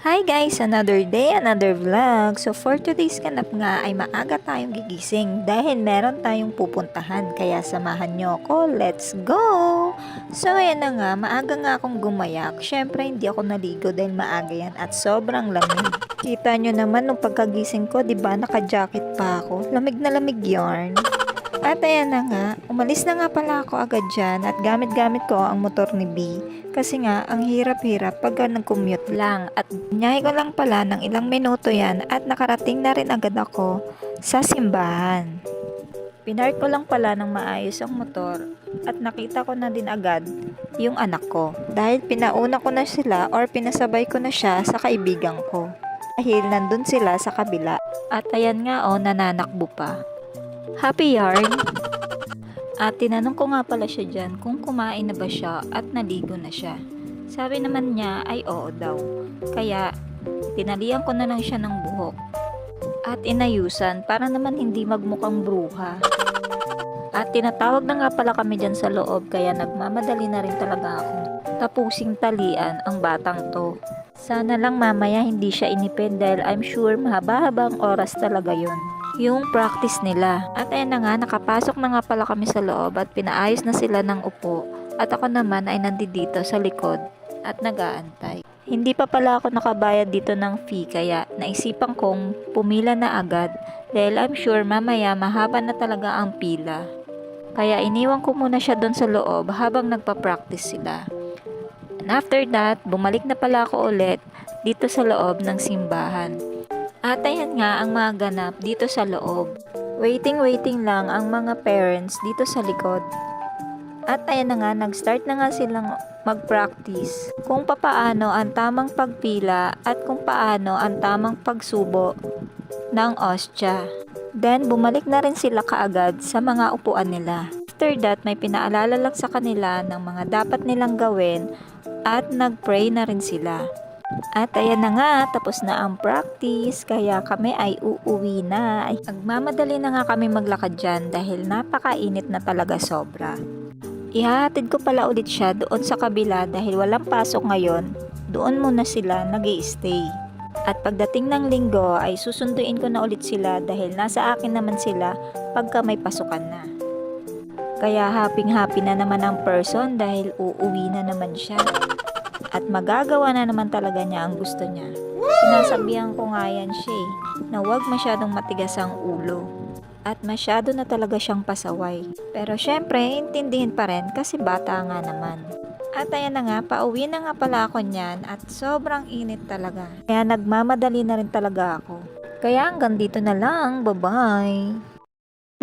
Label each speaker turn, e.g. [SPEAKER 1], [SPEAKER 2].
[SPEAKER 1] Hi guys! Another day, another vlog. So for today's ganap nga ay maaga tayong gigising dahil meron tayong pupuntahan. Kaya samahan nyo ako. Let's go! So ayan na nga, maaga nga akong gumayak. Syempre hindi ako naligo dahil maaga yan at sobrang lamig. Kita nyo naman nung pagkagising ko, di ba naka-jacket pa ako. Lamig na lamig yarn. At ayan na nga, umalis na nga pala ako agad dyan at gamit-gamit ko ang motor ni B. Kasi nga, ang hirap-hirap pag nag-commute lang. At nyahe ko lang pala ng ilang minuto yan at nakarating na rin agad ako sa simbahan. Pinark ko lang pala ng maayos ang motor at nakita ko na din agad yung anak ko. Dahil pinauna ko na sila or pinasabay ko na siya sa kaibigan ko. Dahil nandun sila sa kabila. At ayan nga o, nananakbo pa. Happy yarn! At tinanong ko nga pala siya dyan kung kumain na ba siya at naligo na siya. Sabi naman niya ay oo daw. Kaya tinalian ko na lang siya ng buhok. At inayusan para naman hindi magmukhang bruha. At tinatawag na nga pala kami dyan sa loob kaya nagmamadali na rin talaga ako. Tapusing talian ang batang to. Sana lang mamaya hindi siya inipid dahil I'm sure mahaba-habang oras talaga yon yung practice nila. At ayun na nga, nakapasok na nga pala kami sa loob at pinaayos na sila ng upo. At ako naman ay nandito sa likod at nagaantay. Hindi pa pala ako nakabayad dito ng fee kaya naisipan kong pumila na agad dahil I'm sure mamaya mahaba na talaga ang pila. Kaya iniwan ko muna siya doon sa loob habang nagpa-practice sila. And after that, bumalik na pala ako ulit dito sa loob ng simbahan. At ayan nga ang mga ganap dito sa loob. Waiting-waiting lang ang mga parents dito sa likod. At ayan na nga, nag-start na nga silang mag-practice kung papaano ang tamang pagpila at kung paano ang tamang pagsubo ng ostya. Then, bumalik na rin sila kaagad sa mga upuan nila. After that, may pinaalala lang sa kanila ng mga dapat nilang gawin at nag-pray na rin sila. At ayan na nga, tapos na ang practice, kaya kami ay uuwi na. Nagmamadali na nga kami maglakad dyan dahil napakainit na talaga sobra. Ihahatid ko pala ulit siya doon sa kabila dahil walang pasok ngayon, doon muna sila nag stay At pagdating ng linggo ay susunduin ko na ulit sila dahil nasa akin naman sila pagka may pasukan na. Kaya happy-happy na naman ang person dahil uuwi na naman siya. At magagawa na naman talaga niya ang gusto niya. Sinasabihan ko nga yan siya eh, na huwag masyadong matigas ang ulo. At masyado na talaga siyang pasaway. Pero syempre, intindihin pa rin kasi bata nga naman. At ayan na nga, pauwi na nga pala ako niyan at sobrang init talaga. Kaya nagmamadali na rin talaga ako. Kaya hanggang dito na lang, bye-bye!